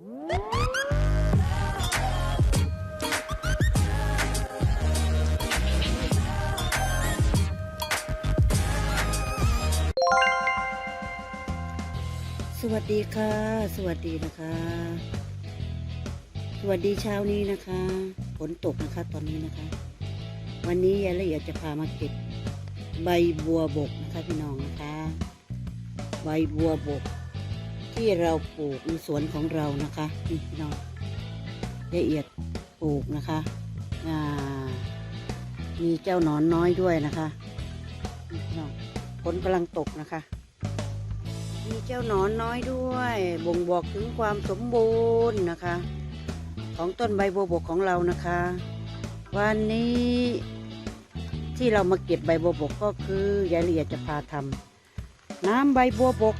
สวัสดีค่ะ สวัสดีนะคะ สวัสดีเช้านี้นะคะฝนตกนะคะตอนนี้นะคะ วันนี้ยายละเอียดจะพามาเก็บใบบัวบกนะคะพี่น้องนะคะ ใบบัวบก ที่เราปลูกในสวนของเรานะคะนี่พี่น้องละเอียดปลูกนะคะมีเจ้าหนอนน้อยด้วยนะคะนี่พี่น้องฝนกำลังตกนะคะ มีเจ้าหนอนน้อยด้วย บ่งบอกถึงความสมบูรณ์นะคะ ของต้นใบบัวบกของเรานะคะ วันนี้ที่เรามาเก็บใบบัวบกก็คือยายละเอียดจะพาทำน้ำใบบัวบก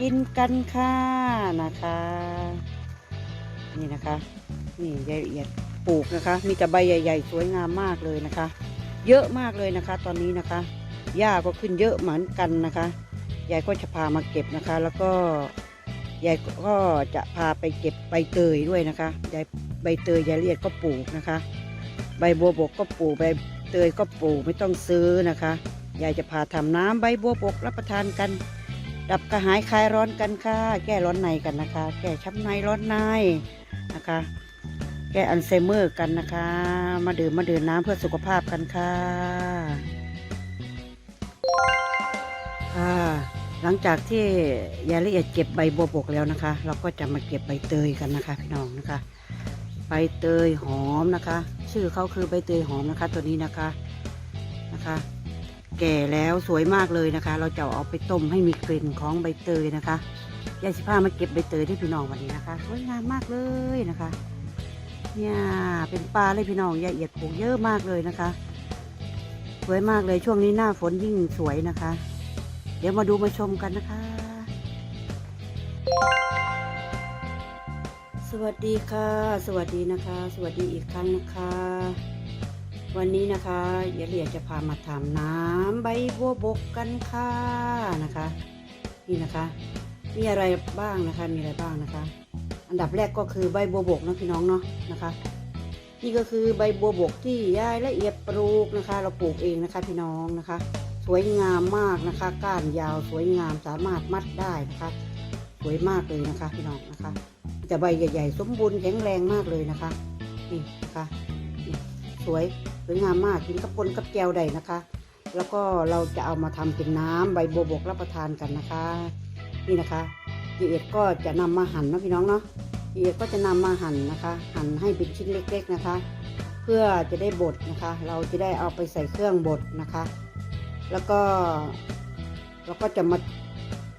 กินกันค่ะนะคะ นี่นะคะนี่ยายละเอียดปลูกนะคะ มีแต่ใบใหญ่ ๆ สวยงามมากเลยนะคะ เยอะมากเลยนะคะ ตอนนี้นะคะหญ้าก็ขึ้นเยอะเหมือนกันนะคะยายก็จะพามาเก็บนะคะ แล้วก็ยายก็จะพาไปเก็บใบเตยด้วยนะคะยายใบเตยยายเรียดก็ปลูกนะคะ ใบบัวบกก็ปลูกใบเตยก็ปลูกไม่ต้องซื้อนะคะยายจะพาทำน้ำใบบัวบกรับประทานกัน ดับกระหายคลายร้อนกันค่ะ แก้ร้อนในกันนะคะ แก้ช้ำในร้อนในนะคะ แก้อัลไซเมอร์กันนะคะ มาดื่มมาดื่มน้ำเพื่อสุขภาพกันค่ะค่ะหลังจากที่ยายละเอียดเก็บใบบัวบกแล้วนะคะ เราก็จะมาเก็บใบเตยกันนะคะพี่น้องนะคะ ใบเตยหอมนะคะ ชื่อเขาคือใบเตยหอมนะคะ ตัวนี้นะคะนะคะ แก่แล้วสวยมากเลยนะคะ เราจะเอาไปต้มให้มีกลิ่นของใบเตยนะคะยายสิพามาเก็บใบเตยที่พี่น้องวันนี้นะคะสวยงามมากเลยนะคะ เนี่ยเป็นปลาเลยพี่น้องยายละเอียดปลูกเยอะมากเลยนะคะ สวยมากเลยช่วงนี้หน้าฝนยิ่งสวยนะคะ เดี๋ยวมาดูมาชมกันนะคะ สวัสดีค่ะ สวัสดีนะคะ สวัสดีอีกครั้งนะคะ วันนี้นะคะยายเลียจะพามาทำน้ำใบบัวบกกันค่ะนะคะ นี่นะคะ มีอะไรบ้างนะคะ มีอะไรบ้างนะคะ อันดับแรกก็คือใบบัวบกนะพี่น้องเนาะนะคะ นี่ก็คือใบบัวบกที่ยายละเอียดปลูกนะคะ เราปลูกเองนะคะพี่น้องนะคะ สวยงามมากนะคะ ก้านยาวสวยงามสามารถมัดได้นะคะ สวยมากเลยนะคะพี่น้องนะคะแต่ใบใหญ่ ๆ สมบูรณ์แข็งแรงมากเลยนะคะ นี่นะคะนี่สวย วยงามมากกินกับปนกับแก้วได้นะคะ แล้วก็เราจะเอามาทำเป็นน้ำใบบัวบกรับประทานกันนะคะ นี่นะคะพี่เอกก็จะนำมาหั่นนะพี่น้องเนาะพี่เอกก็จะนำมาหั่นนะคะ หั่นให้เป็นชิ้นเล็ก ๆนะคะ เพื่อจะได้บดนะคะ เราจะได้เอาไปใส่เครื่องบดนะคะ แล้วก็เราก็จะมา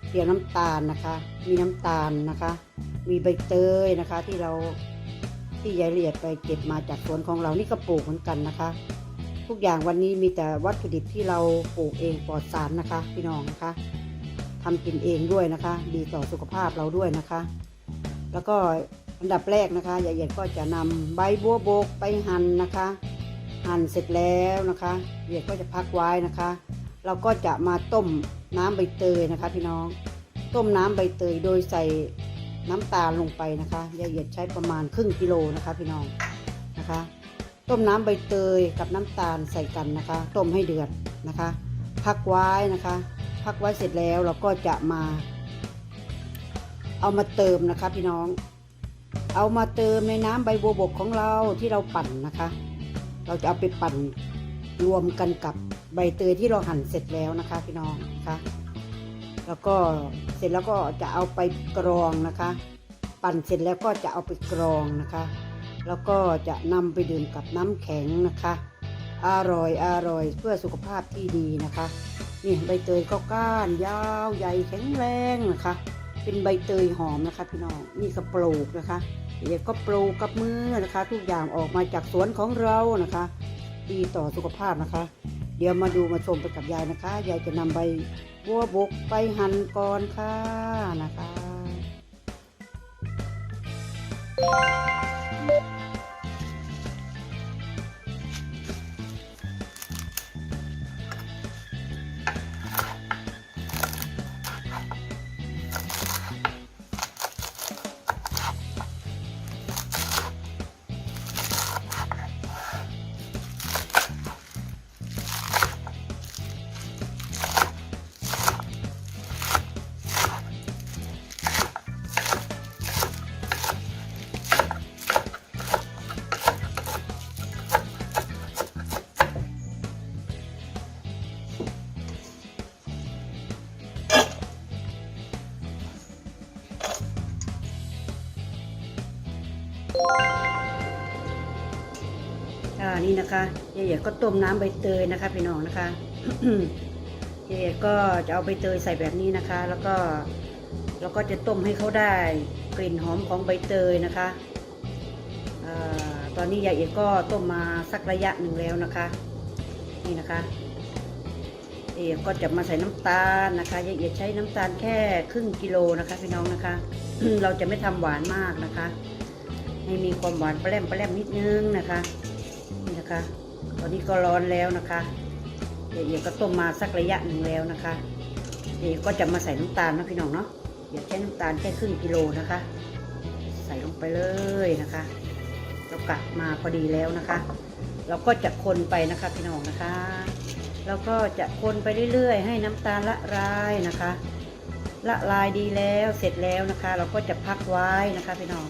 เตรียมน้ำตาลนะคะ มีน้ำตาลนะคะ มีใบเตยนะคะที่เรา ที่ยายละเอียดไปเก็บมาจากสวนของเรานี่ก็ปลูกเหมือนกันนะคะ ทุกอย่างวันนี้มีแต่วัตถุดิบที่เราปลูกเองปลอดสารนะคะ พี่น้องนะคะทำกินเองด้วยนะคะ ดีต่อสุขภาพเราด้วยนะคะ แล้วก็อันดับแรกนะคะยายละเอียดก็จะนำใบบัวบกไปหั่นนะคะ หั่นเสร็จแล้วนะคะละเอียดก็จะพักไว้นะคะ เราก็จะมาต้มน้ำใบเตยนะคะ พี่น้องต้มน้ำใบเตยโดยใส่ น้ำตาลลงไปนะคะยายละเอียดใช้ประมาณครึ่งกิโลนะคะพี่น้องนะคะ ต้มน้ำใบเตยกับน้ำตาลใส่กันนะคะ ต้มให้เดือดนะคะ พักไว้นะคะ พักไว้เสร็จแล้วเราก็จะมา เอามาเติมนะคะพี่น้อง เอามาเติมในน้ำใบบัวบกของเราที่เราปั่นนะคะ เราจะเอาไปปั่นรวมกันกับใบเตยที่เราหั่นเสร็จแล้วนะคะ พี่น้องนะคะ แล้วก็เสร็จแล้วก็จะเอาไปกรองนะคะ ปั่นเสร็จแล้วก็จะเอาไปกรองนะคะ แล้วก็จะนำไปดื่มกับน้ำแข็งนะคะ อร่อยอร่อยเพื่อสุขภาพที่ดีนะคะนี่ใบเตยก็ก้านยาวใหญ่แข็งแรงนะคะ เป็นใบเตยหอมนะคะพี่น้องนี่ก็ปลูกนะคะเดี๋ยวก็ปลูกกับมือนะคะ ทุกอย่างออกมาจากสวนของเรานะคะ ดีต่อสุขภาพนะคะ เดี๋ยวมาดูมาชมไปกับยายนะคะ ยายจะนำใบบัวบกไปหั่นก่อนค่ะนะคะ อ่านี่นะคะยายเอียดก็ต้มน้ำใบเตยนะคะพี่น้องนะคะยายเอียดก็จะเอาใบเตยใส่แบบนี้นะคะ แล้วก็แล้วก็จะต้มให้เขาได้กลิ่นหอมของใบเตยนะคะอตอนนี้ยายเอียดก็ต้มมาสักระยะหนึ่งแล้วนะคะ นี่นะคะยายเอียดก็จะมาใส่น้ำตาลนะคะยายเอียดใช้น้ำตาลแค่ครึ่งกิโลนะคะ พี่น้องนะคะ เราจะไม่ทำหวานมากนะคะ ให้มีความหวานแปร่มแปร่มนิดนึงนะคะ นะคะ ตอนนี้ก็ร้อนแล้วนะคะเดี๋ยวก็ต้มมาสักระยะหนึ่งแล้วนะคะ เดี๋ยวก็จะมาใส่น้ำตาลนะพี่น้องเนาะอย่าใช้น้ำตาลแค่ครึ่งกิโลนะคะ ใส่ลงไปเลยนะคะเรากะมาพอดีแล้วนะคะ เราก็จะคนไปนะคะพี่น้องนะคะแล้วก็จะคนไปเรื่อยๆ ให้น้ำตาลละลายนะคะ ละลายดีแล้วเสร็จแล้วนะคะ เราก็จะพักไว้นะคะพี่น้อง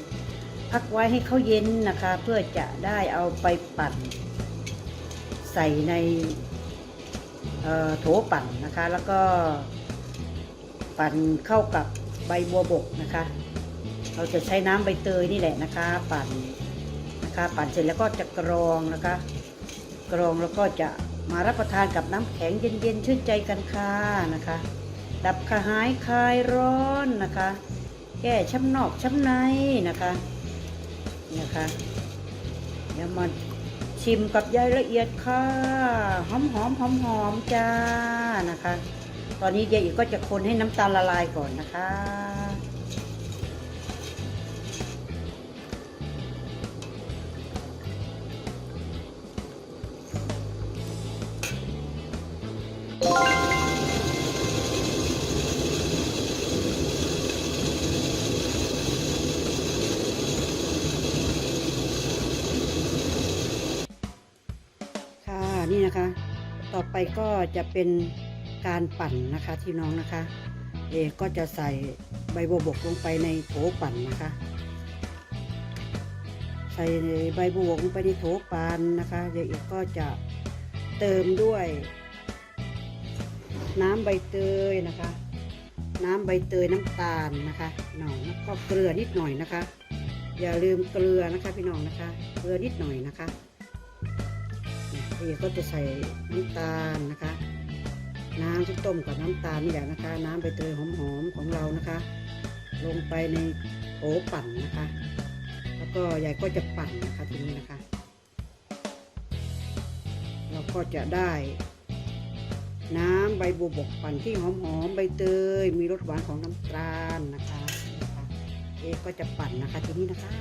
พักไว้ให้เขาเย็นนะคะ เพื่อจะได้เอาไปปั่น ใส่ในโถปั่นนะคะ แล้วก็ปั่นเข้ากับใบบัวบกนะคะ เราจะใช้น้ำใบเตยนี่แหละนะคะ ปั่นนะคะปั่นเสร็จแล้วก็จะกรองนะคะ กรองแล้วก็จะมารับประทานกับน้ำแข็งเย็นๆชื่นใจกันค่ะนะคะ ดับกระหายคลายร้อนนะคะ แก้ช้ำนอกช้ำในนะคะนะคะเดี๋ยวมา ชิมกับยายละเอียดค่ะหอมหอมหอมหอมจ้านะคะ ตอนนี้ยายอีกก็จะคนให้น้ำตาลละลายก่อนนะคะ นะคะ ต่อไปก็จะเป็นการปั่นนะคะที่น้องนะคะเอกก็จะใส่ใบบัวบกลงไปในโถปั่นนะคะ ใส่ใบบัวบกลงไปในโถปั่นนะคะเดี๋ยวเอกก็จะเติมด้วย น้ำใบเตยนะคะ น้ำใบเตยน้ำตาลนะคะหน่อยแล้วก็เกลือนิดหน่อยนะคะ อย่าลืมเกลือนะคะพี่น้องนะคะ เกลือนิดหน่อยนะคะ พี่ก็จะใส่น้ำตาลนะคะ น้ำที่ต้มกับน้ำตาลนี่แหละนะคะ น้ำใบเตยหอมๆของเรานะคะ ลงไปในโถปั่นนะคะ แล้วก็ยายก็จะปั่นนะคะทีนี้นะคะ เราก็จะได้น้ำใบบัวบกปั่นที่หอมๆใบเตย มีรสหวานของน้ำตาลนะคะ เอก็จะปั่นนะคะทีนี้นะคะ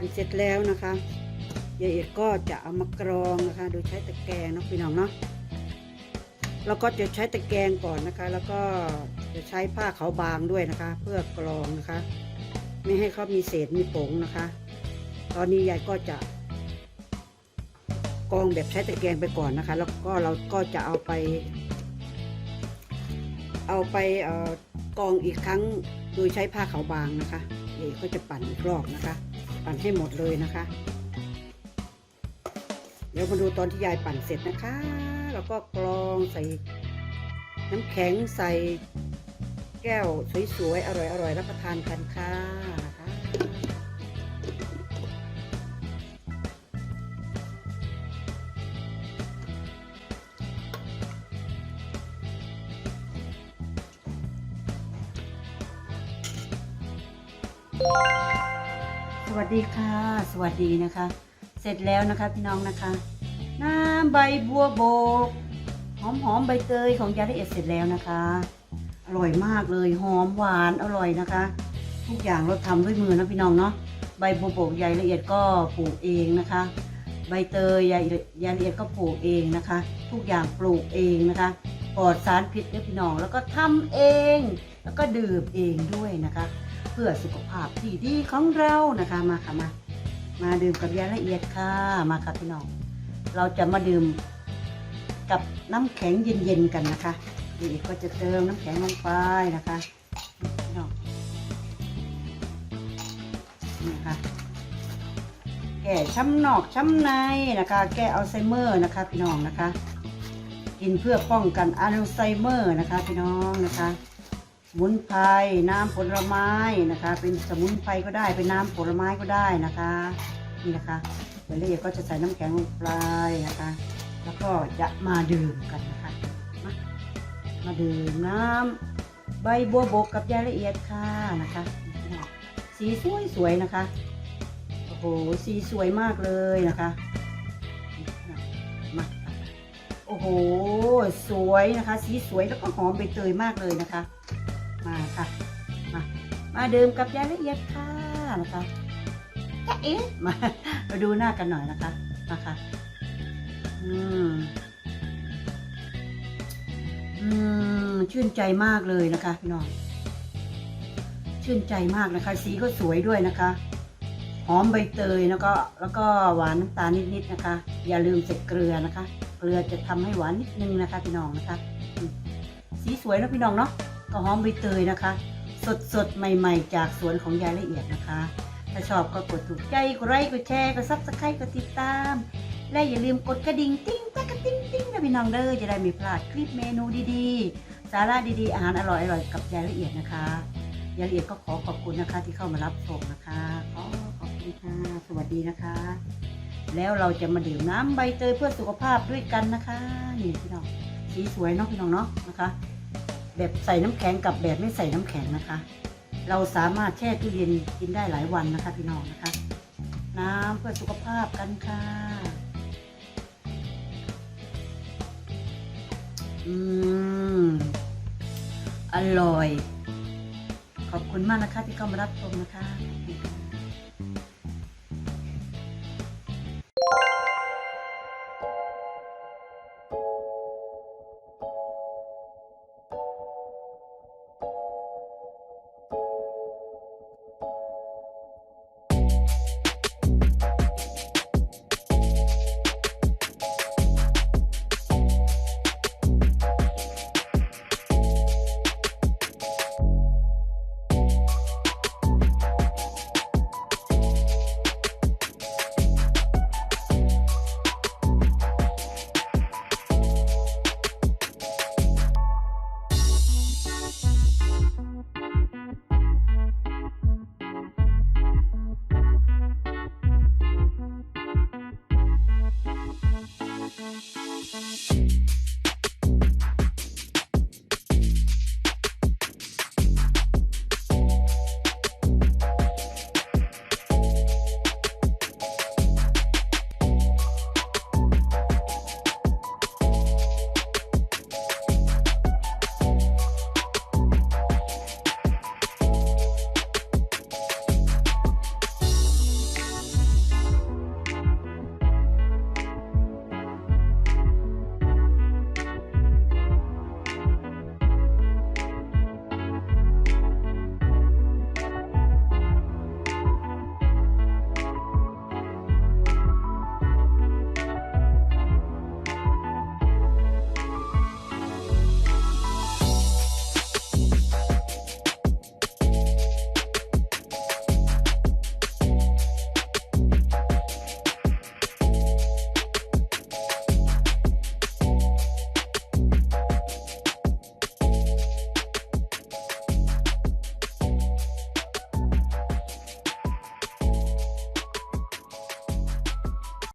ปั่นเสร็จแล้วนะคะยายเอกก็จะเอามากรองนะคะ โดยใช้ตะแกรงเนาะพี่น้องเนาะแล้วก็จะใช้ตะแกรงก่อนนะคะ แล้วก็จะใช้ผ้าขาวบางด้วยนะคะ เพื่อกรองนะคะ ไม่ให้เขามีเศษมีผงนะคะ ตอนนี้ยายก็จะกรองแบบใช้ตะแกรงไปก่อนนะคะ แล้วก็เราก็จะเอาไป เอาไปเอ่อกรองอีกครั้งโดยใช้ผ้าขาวบางนะคะเอกก็จะปั่นอีกรอบนะคะ ปั่นให้หมดเลยนะคะ เดี๋ยวมาดูตอนที่ยายปั่นเสร็จนะคะ แล้วก็กรองใส่น้ำแข็งใส่แก้วสวยๆ อร่อยๆ รับประทานกันค่ะนะคะ ดีค่ะ สวัสดีนะคะ เสร็จแล้วนะคะพี่น้องนะคะ น้ำใบบัวบกหอมหอมใบเตยของยาละเอียดเสร็จแล้วนะคะ อร่อยมากเลยหอมหวานอร่อยนะคะ ทุกอย่างเราทำด้วยมือนะพี่น้องเนาะใบบัวบกยายละเอียดก็ปลูกเองนะคะ ใบเตยยายยายละเอียดก็ปลูกเองนะคะ ทุกอย่างปลูกเองนะคะปลอดสารพิษนะพี่น้องแล้วก็ทำเอง แล้วก็ดื่มเองด้วยนะคะ เพื่อสุขภาพที่ดีของเรานะคะมาค่ะมา มาดื่มกับยาละเอียดค่ะมาค่ะพี่น้อง เราจะมาดื่มกับน้ำแข็งเย็นๆกันนะคะยายเอียดก็จะเติมน้ำแข็งลงไปนะคะพี่น้องนี่ค่ะแก้ช้ำนอกช้ำในนะคะ แก้อัลไซเมอร์นะคะพี่น้องนะคะ กินเพื่อป้องกันอัลไซเมอร์นะคะพี่น้องนะคะ สมุนไพรน้ำผลไม้นะคะ เป็นสมุนไพรก็ได้เป็นน้ำผลไม้ก็ได้นะคะนี่นะคะเดี๋ยวละเอียดก็จะใส่น้ำแข็งลงไปนะคะ แล้วก็จะมาดื่มกันนะคะมามาดื่มน้ำใบบัวบกกับยาละเอียดค่ะนะคะ สีสวยสวยๆนะคะโอ้โหสีสวยมากเลยนะคะมาโอ้โห สวยนะคะ สีสวยแล้วก็หอมใบเตยมากเลยนะคะ มาค่ะ มามาดื่มกับยายละเอียดค่ะนะคะจะเอ๊ะมามาดูหน้ากันหน่อยนะคะมาค่ะอืมอืมชื่นใจมากเลยนะคะพี่น้องชื่นใจมากนะคะ สีก็สวยด้วยนะคะหอมใบเตยแล้วก็แล้วก็หวานน้ำตาลนิดๆนะคะ อย่าลืมใส่เกลือนะคะ เกลือจะทำให้หวานนิดนึงนะคะพี่น้องนะคะ สีสวยนะพี่น้องเนาะ ก็หอมใบเตยนะคะ สดสดใหม่ๆ จากสวนของยายละเอียดนะคะ ถ้าชอบก็กดถูกใจกดไลค์กดแชร์กดซับสไครต์กดติดตาม และอย่าลืมกดกระดิ่งติ้งตะกระติ้งติ้งนะพี่น้องเด้อจะได้ไม่พลาดคลิปเมนูดีๆ สาระดีๆอาหารอร่อยๆกับยายละเอียดนะคะยายละเอียดก็ขอขอบคุณนะคะที่เข้ามารับชมนะคะขอขอบคุณค่ะสวัสดีนะคะ แล้วเราจะมาดื่มน้ำใบเตยเพื่อสุขภาพด้วยกันนะคะนี่พี่น้องสีสวยเนาะพี่น้องเนาะนะคะ แบบใส่น้ำแข็งกับแบบไม่ใส่น้ำแข็งนะคะ เราสามารถแช่ตู้เย็นกินได้หลายวันนะคะพี่น้องนะคะ น้ำเพื่อสุขภาพกันค่ะอืมอร่อย ขอบคุณมากนะคะที่เข้ามารับชมนะคะ